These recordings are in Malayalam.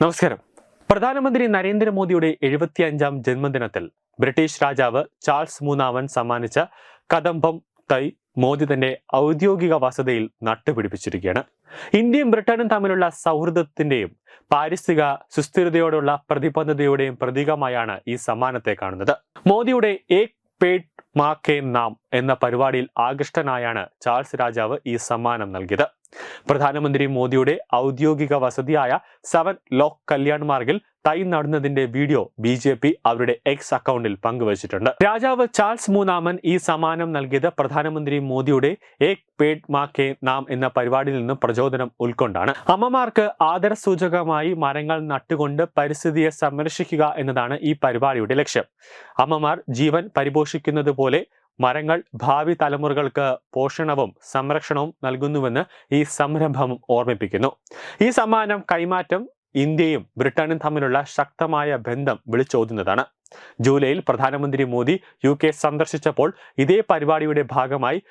നമസ്കാരം. പ്രധാനമന്ത്രി നരേന്ദ്രമോദിയുടെ എഴുപത്തിയഞ്ചാം ജന്മദിനത്തിൽ ബ്രിട്ടീഷ് രാജാവ് ചാൾസ് മൂന്നാമൻ സമ്മാനിച്ച കദംബം തൈ മോദി തന്റെ ഔദ്യോഗിക വസതിയിൽ നട്ടുപിടിപ്പിച്ചിരിക്കുകയാണ്. ഇന്ത്യയും ബ്രിട്ടനും തമ്മിലുള്ള സൗഹൃദത്തിന്റെയും പാരിസ്ഥിതിക സുസ്ഥിരതയോടുള്ള പ്രതിബദ്ധതയുടെയും പ്രതീകമായാണ് ഈ സമ്മാനത്തെ കാണുന്നത്. മോദിയുടെ ഏക് പേഡ് മാക്കേ നാം എന്ന പരിപാടിയിൽ ആകൃഷ്ടനായാണ് ചാൾസ് രാജാവ് ഈ സമ്മാനം നൽകിയത്. പ്രധാനമന്ത്രി മോദിയുടെ ഔദ്യോഗിക വസതിയായ സെവൻ ലോക് കല്യാൺ മാർഗിൽ തൈ നടുന്നതിന്റെ വീഡിയോ ബി ജെ പി അവരുടെ എക്സ് അക്കൗണ്ടിൽ പങ്കുവച്ചിട്ടുണ്ട്. രാജാവ് ചാൾസ് മൂന്നാമൻ ഈ സമ്മാനം നൽകിയത് പ്രധാനമന്ത്രി മോദിയുടെ ഏക് പേഡ് മാ കെ നാം എന്ന പരിപാടിയിൽ നിന്ന് പ്രചോദനം ഉൾക്കൊണ്ടാണ്. അമ്മമാർക്ക് ആദരസൂചകമായി മരങ്ങൾ നട്ടുകൊണ്ട് പരിസ്ഥിതിയെ സംരക്ഷിക്കുക എന്നതാണ് ഈ പരിപാടിയുടെ ലക്ഷ്യം. അമ്മമാർ ജീവൻ പരിപോഷിക്കുന്നത് പോലെ മരങ്ങൾ ഭാവി തലമുറകൾക്ക് പോഷണവും സംരക്ഷണവും നൽകുന്നുവെന്ന് ഈ സംരംഭം ഓർമ്മിപ്പിക്കുന്നു. ഈ സമ്മാനം കൈമാറ്റം ഇന്ത്യയും ബ്രിട്ടനും തമ്മിലുള്ള ശക്തമായ ബന്ധം വിളിച്ചോതുന്നതാണ്. ജൂലൈയിൽ പ്രധാനമന്ത്രി മോദി യു കെ സന്ദർശിച്ചപ്പോൾ ഇതേ പരിപാടിയുടെ ഭാഗമായി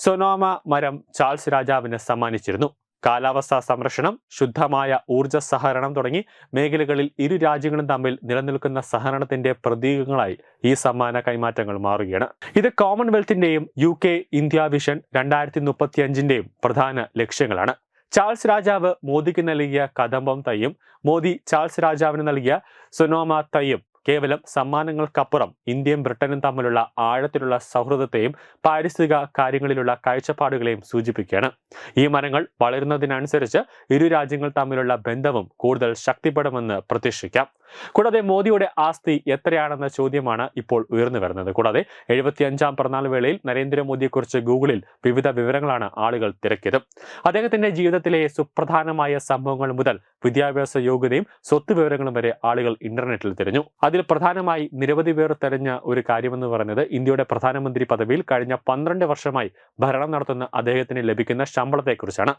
സൊനോമ മരം ചാൾസ് രാജാവിന് സമ്മാനിച്ചിരുന്നു. കാലാവസ്ഥാ സംരക്ഷണം ശുദ്ധമായ ഊർജ സഹകരണം തുടങ്ങി മേഖലകളിൽ ഇരു രാജ്യങ്ങളും തമ്മിൽ നിലനിൽക്കുന്ന സഹകരണത്തിന്റെ പ്രതീകങ്ങളായി ഈ സമ്മാന കൈമാറ്റങ്ങൾ മാറുകയാണ്. ഇത് കോമൺവെൽത്തിന്റെയും യു കെ ഇന്ത്യ വിഷൻ രണ്ടായിരത്തി മുപ്പത്തി അഞ്ചിന്റെയും പ്രധാന ലക്ഷ്യങ്ങളാണ്. ചാൾസ് രാജാവ് മോദിക്ക് നൽകിയ കദംബം തയ്യും മോദി ചാൾസ് രാജാവിന് നൽകിയ സുനോമ തയ്യും കേവലം സമ്മാനങ്ങൾക്കപ്പുറം ഇന്ത്യയും ബ്രിട്ടനും തമ്മിലുള്ള ആഴത്തിലുള്ള സൗഹൃദത്തെയും പാരിസ്ഥിതിക കാര്യങ്ങളിലുള്ള കാഴ്ചപ്പാടുകളെയും സൂചിപ്പിക്കുകയാണ്. ഈ മരങ്ങൾ വളരുന്നതിനനുസരിച്ച് ഇരു രാജ്യങ്ങൾ തമ്മിലുള്ള ബന്ധവും കൂടുതൽ ശക്തിപ്പെടുമെന്ന് പ്രതീക്ഷിക്കാം. കൂടാതെ മോദിയുടെ ആസ്തി എത്രയാണെന്ന ചോദ്യമാണ് ഇപ്പോൾ ഉയർന്നു വരുന്നത്. കൂടാതെ എഴുപത്തിയഞ്ചാം പിറന്നാൾ വേളയിൽ നരേന്ദ്രമോദിയെക്കുറിച്ച് ഗൂഗിളിൽ വിവിധ വിവരങ്ങളാണ് ആളുകൾ തിരക്കിയത്. അദ്ദേഹത്തിന്റെ ജീവിതത്തിലെ സുപ്രധാനമായ സംഭവങ്ങൾ മുതൽ വിദ്യാഭ്യാസ യോഗ്യതയും സ്വത്ത് വിവരങ്ങളും വരെ ആളുകൾ ഇന്റർനെറ്റിൽ തിരഞ്ഞു. അതിൽ പ്രധാനമായി നിരവധി പേർ തെരഞ്ഞ ഒരു കാര്യമെന്ന് പറയുന്നത് ഇന്ത്യയുടെ പ്രധാനമന്ത്രി പദവിയിൽ കഴിഞ്ഞ പന്ത്രണ്ട് വർഷമായി ഭരണം നടത്തുന്ന അദ്ദേഹത്തിന് ലഭിക്കുന്ന ശമ്പളത്തെക്കുറിച്ചാണ്.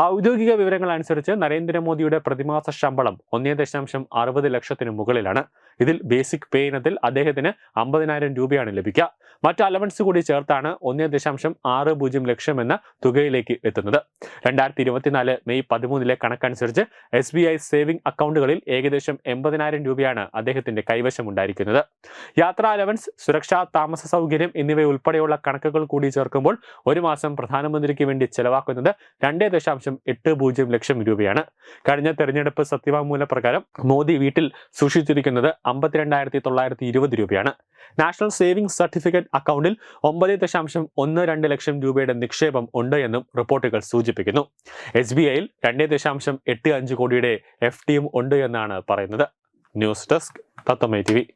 ഔദ്യോഗിക വിവരങ്ങൾ അനുസരിച്ച് നരേന്ദ്രമോദിയുടെ പ്രതിമാസ ശമ്പളം ഒന്നേ ദശാംശം അറുപത് ലക്ഷത്തിന് മുകളിലാണ്. ഇതിൽ ബേസിക് പേ ഇനത്തിൽ അദ്ദേഹത്തിന് അമ്പതിനായിരം രൂപയാണ് ലഭിക്കുക. മറ്റ് അലവൻസ് കൂടി ചേർത്താണ് ഒന്നേ ദശാംശം ആറ് പൂജ്യം ലക്ഷം എന്ന തുകയിലേക്ക് എത്തുന്നത്. രണ്ടായിരത്തി ഇരുപത്തിനാല് മെയ് പതിമൂന്നിലെ കണക്കനുസരിച്ച് എസ് ബി ഐ സേവിംഗ് അക്കൗണ്ടുകളിൽ ഏകദേശം എൺപതിനായിരം രൂപയാണ് അദ്ദേഹത്തിന്റെ കൈവശം ഉണ്ടായിരിക്കുന്നത്. യാത്രാ അലവൻസ് സുരക്ഷാ താമസ സൗകര്യം എന്നിവ ഉൾപ്പെടെയുള്ള കണക്കുകൾ കൂടി ചേർക്കുമ്പോൾ ഒരു മാസം പ്രധാനമന്ത്രിക്ക് വേണ്ടി ചെലവാക്കുന്നത് രണ്ടേ ദശാംശം എട്ട് പൂജ്യം ലക്ഷം രൂപയാണ്. കഴിഞ്ഞ തെരഞ്ഞെടുപ്പ് സത്യവാങ്മൂല പ്രകാരം മോദി വീട്ടിൽ സൂക്ഷിച്ചിരിക്കുന്നത് അമ്പത്തിരണ്ടായിരത്തി തൊള്ളായിരത്തി ഇരുപത് രൂപയാണ്. നാഷണൽ സേവിംഗ് സർട്ടിഫിക്കറ്റ് അക്കൗണ്ടിൽ ഒമ്പത് ദശാംശം ഒന്ന് രണ്ട് ലക്ഷം രൂപയുടെ നിക്ഷേപം ഉണ്ട് എന്നും റിപ്പോർട്ടുകൾ സൂചിപ്പിക്കുന്നു. എസ് ബി ഐയിൽ രണ്ടേ ദശാംശം എട്ട് അഞ്ച് കോടിയുടെ എഫ് ടിയും ഉണ്ട് എന്നാണ് പറയുന്നത്. ന്യൂസ് ഡെസ്ക് തത്തമ്മ ടി